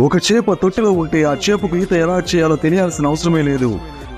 ఒక చేప తొట్టిలో ఉంటే ఆ చేపకు ఈత ఎలా చేయాలో తెలియాల్సిన అవసరమే లేదు.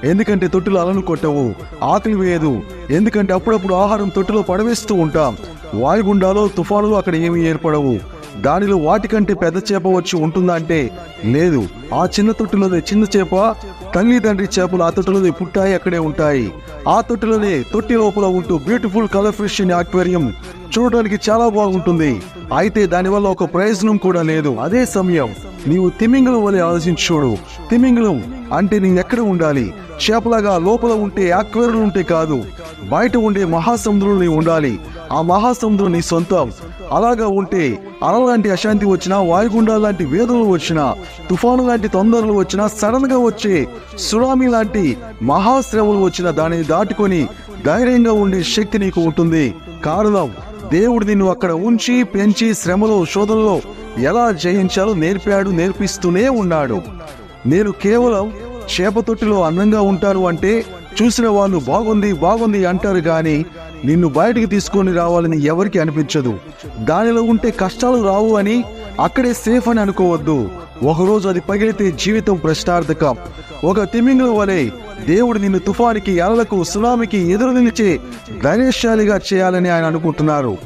ఎందుకంటే తొట్టిలో అలను కొట్టవు ఆకలి వేయదు. ఎందుకంటే అప్పుడప్పుడు ఆహారం తొట్టిలో పడవేస్తూ ఉంటాం. వాయుగుండాలో తుఫానులు అక్కడ ఏమీ ఏర్పడవు. దానిలో వాటికంటే పెద్ద చేప వచ్చి ఉంటుందా అంటే లేదు. ఆ చిన్న తొట్టిలోనే చిన్న చేప తల్లి తండ్రి చేపలు ఆ తొట్టిలోనే పుట్టాయి అక్కడే ఉంటాయి. ఆ తొట్టిలోనే తొట్టి లోపల ఉంటూ beautiful colour fish in aquarium చూడడానికి చాలా బాగుంటుంది. అయితే దానివల్ల ఒక ప్రయోజనం కూడా లేదు. అదే సమయం నీవు తిమింగలం వలె ఆలోచించి చూడు. తిమింగలం అంటే నీ ఎక్కడ ఉండాలి? చేపలాగా లోపల ఉంటే ఆక్వేరియం ఉంటే కాదు. బయట ఉండే మహాసముద్రంలో నీవు ఉండాలి. ఆ మహాసముద్రం నీ సొంతం. అలాగా ఉంటే అల లాంటి అశాంతి వచ్చినా వాయుగుండాల లాంటి వేదనలు వచ్చినా తుఫాను లాంటి తొందరలు వచ్చినా సడన్గా వచ్చే సునామీ లాంటి మహాశ్రమలు వచ్చినా దానిని దాటుకొని ధైర్యంగా ఉండే శక్తి నీకు ఉంటుంది. కారణం దేవుడు నిన్ను అక్కడ ఉంచి పెంచి శ్రమలో శోధనలో ఎలా జయించాలో నేర్పాడు నేర్పిస్తూనే ఉన్నాడు. నేను కేవలం చేపతొట్టిలో అందంగా ఉంటాను అంటే చూసిన వాళ్ళు బాగుంది బాగుంది అంటారు కానీ నిన్ను బయటికి తీసుకొని రావాలని ఎవరికి అనిపించదు. దానిలో ఉంటే కష్టాలు రావు అని అక్కడే సేఫ్ అని అనుకోవద్దు. ఒకరోజు అది పగిలితే జీవితం ప్రశ్నార్థకం. ఒక తిమింగలం వలె దేవుడు నిన్ను తుఫానికి అలలకు సునామీకి ఎదురు నిలిచే ధైర్యశాలిగా చేయాలని ఆయన అనుకుంటున్నారు.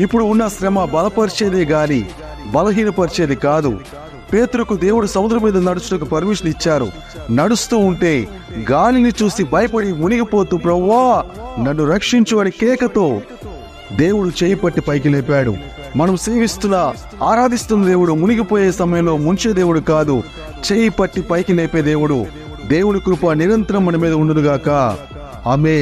ఇప్పుడు ఉన్న శ్రమ బలపరిచేదే గాని బలహీనపరిచేది కాదు. పేతురుకు దేవుడు సముద్రం మీద నడుచుటకు పర్మిషన్ ఇచ్చారు. నడుస్తూ ఉంటే గాలిని చూసి భయపడి మునిగిపోతూ ప్రవ్వా నన్ను రక్షించు అని కేకతో దేవుడు చేయి పట్టి పైకి లేపాడు. మనం సేవిస్తున్న ఆరాధిస్తున్న దేవుడు మునిగిపోయే సమయంలో ముంచే దేవుడు కాదు చేయి పట్టి పైకి లేపే దేవుడు. దేవుడి కృప నిరంతరం మన మీద ఉండునుగాక. ఆమె